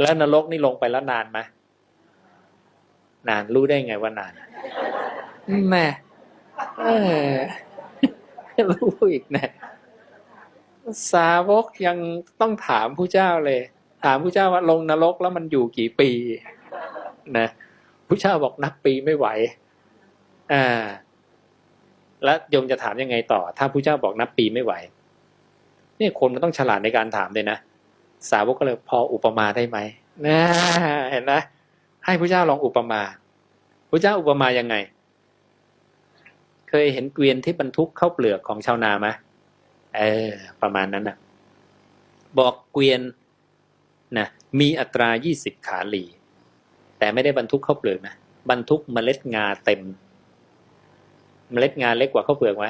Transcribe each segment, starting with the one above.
แล้วนรกนี่ลงไปแล้วนานไหมนานรู้ได้ไงว่านานแม่เออรู้อีกนะสาวกยังต้องถามผู้เจ้าเลย ถามผู้เจ้าว่าลงนรกแล้วมันอยู่กี่ปี นะผู้เจ้าบอกนับปีไม่ไหว อ่า แล้วยมจะถามยังไงต่อ ถ้าผู้เจ้าบอกนับปีไม่ไหวนี่คนมันต้องฉลาดในการถามเลยนะ สาวกก็เลยพออุปมาได้ไหมนะเห็นนะให้พระเจ้าลองอุปมาพระเจ้าอุปมายังไง เคยเห็นเกวียนที่บรรทุกข้าวเปลือกของชาวนาไหมเออ ประมาณนั้นนะบอกเกวียนนะมีอัตรายี่สิบขาหลี แต่ไม่ได้บรรทุกข้าวเปลือกนะบรรทุกเมล็ดงาเต็ม เมล็ดงาเล็กกว่าข้าวเปลือกไหม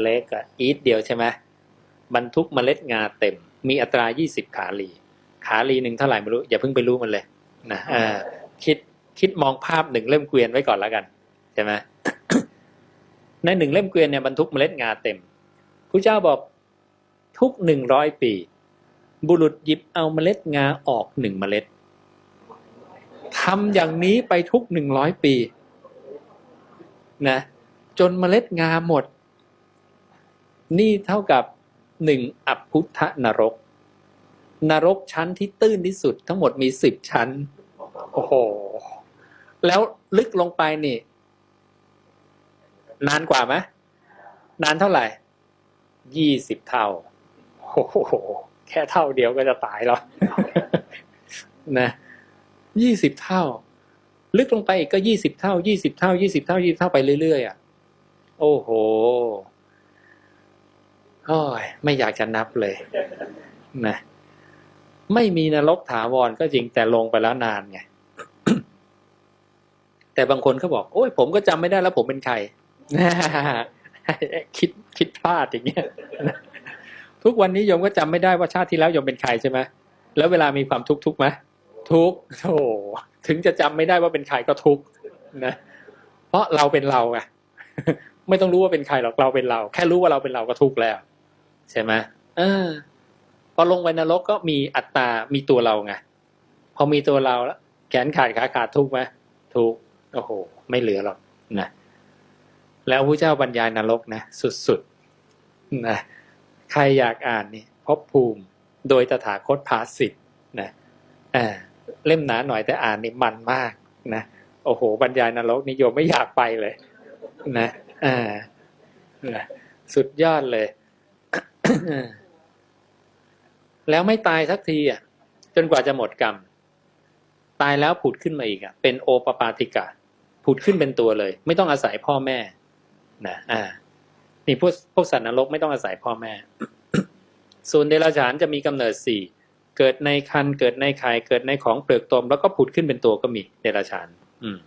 เล็กอะอีทเดียวใช่ไหมบรรทุกเมล็ดงาเต็ม มีอัตรายี่สิบขาลี ขาลีหนึ่งเท่าไหร่ไม่รู้ อย่าเพิ่งไปรู้มันเลยนะคิดคิดมองภาพหนึ่งเล่มเกวียนไว้ก่อนแล้วกันใช่ไหมในหนึ่งเล่มเกวียนเนี่ยบรรทุกเมล็ดงาเต็มพระเจ้าบอกทุกหนึ่งร้อยปี บุรุษหยิบเอาเมล็ดงาออกหนึ่งเมล็ดทำอย่างนี้ไปทุกหนึ่งร้อยปีนะจนเมล็ดงาหมด นี่เท่ากับ หนึ่งอัพพุทธนรก นรกชั้นที่ตื้นที่สุดทั้งหมดมีสิบชั้น โอ้โห แล้วลึกลงไปนี่ นานกว่าไหมนานเท่าไหร่ยี่สิบเท่า โอ้โห แค่เท่าเดียวก็จะตายแล้วนะยี่สิบเท่า ลึกลงไปอีกก็ยี่สิบเท่ายี่สิบเท่ายี่สิบเท่ายี่สิบเท่าไปเรื่อยๆอะ โอ้โห โอ้ยไม่อยากจะนับเลยนะไม่มีนรกถาวรก็จริงแต่ลงไปแล้วนานไงแต่บางคนก็บอก โอ้ยผมก็จำไม่ได้แล้วผมเป็นใครคิดคิดพลาดอย่างเงี้ยทุกวันนี้โยมก็จำไม่ได้ว่าชาติที่แล้วโยมเป็นใครใช่ไหมแล้วเวลามีความทุกข์ทุกไหมทุกโธถึงจะจำไม่ได้ว่าเป็นใครก็ทุกนะเพราะเราเป็นเราไงไม่ต้องรู้ว่าเป็นใครหรอกเราเป็นเรา แค่รู้ว่าเราเป็นเราก็ทุกแล้ว ใช่ไหมเออพอลงไปนรกก็มีอัตตา มีตัวเราไงพอมีตัวเราแล้วแขนขาดขาขาดทุกไหมทุกโอ้โห ไม่เหลือหรอกนะแล้วพระเจ้าบรรยายนรกนะสุดๆนะใครอยากอ่านนี่พบภูมิโดยตถาคตภาสิทธ์นะอ่าเล่มหนาหน่อยแต่อ่านนี่มันมากนะโอ้โห บรรยายนรกนิยมไม่อยากไปเลย นะอ่านะสุดยอดเลย แล้วไม่ตายสักทีอะ จนกว่าจะหมดกรรม ตายแล้วผุดขึ้นมาอีกอะ เป็นโอปปาติกะ ผุดขึ้นเป็นตัวเลย ไม่ต้องอาศัยพ่อแม่นะอ่านี่พวกพวกสัตว์นรกไม่ต้องอาศัยพ่อแม่ ส่วนเดรัจฉานจะมีกำเนิดสี่เกิดในคันเกิดในไข่เกิดในของเปลือกตม แล้วก็ผุดขึ้นเป็นตัวก็มีเดรัจฉาน อืม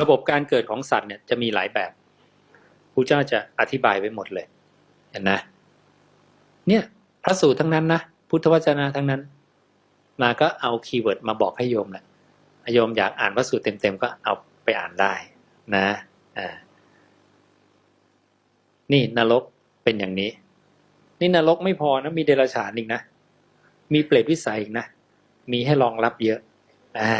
ระบบการเกิดของสัตว์เนี่ยจะมีหลายแบบพระเจ้าจะอธิบายไว้หมดเลย เห็นนะ เนี่ยพระสูตรทั้งนั้นนะพุทธวจนะทั้งนั้น มาก็เอาคีย์เวิร์ดมาบอกให้โยมแหละโยมอยากอ่านพระสูตรเต็มๆก็เอาไปอ่านได้นะอ่านี่นรกเป็นอย่างนี้ นี่นรกไม่พอนะมีเดรัจฉานอีกนะมีเปรตวิสัยอีกนะมีให้รองรับเยอะ อ่า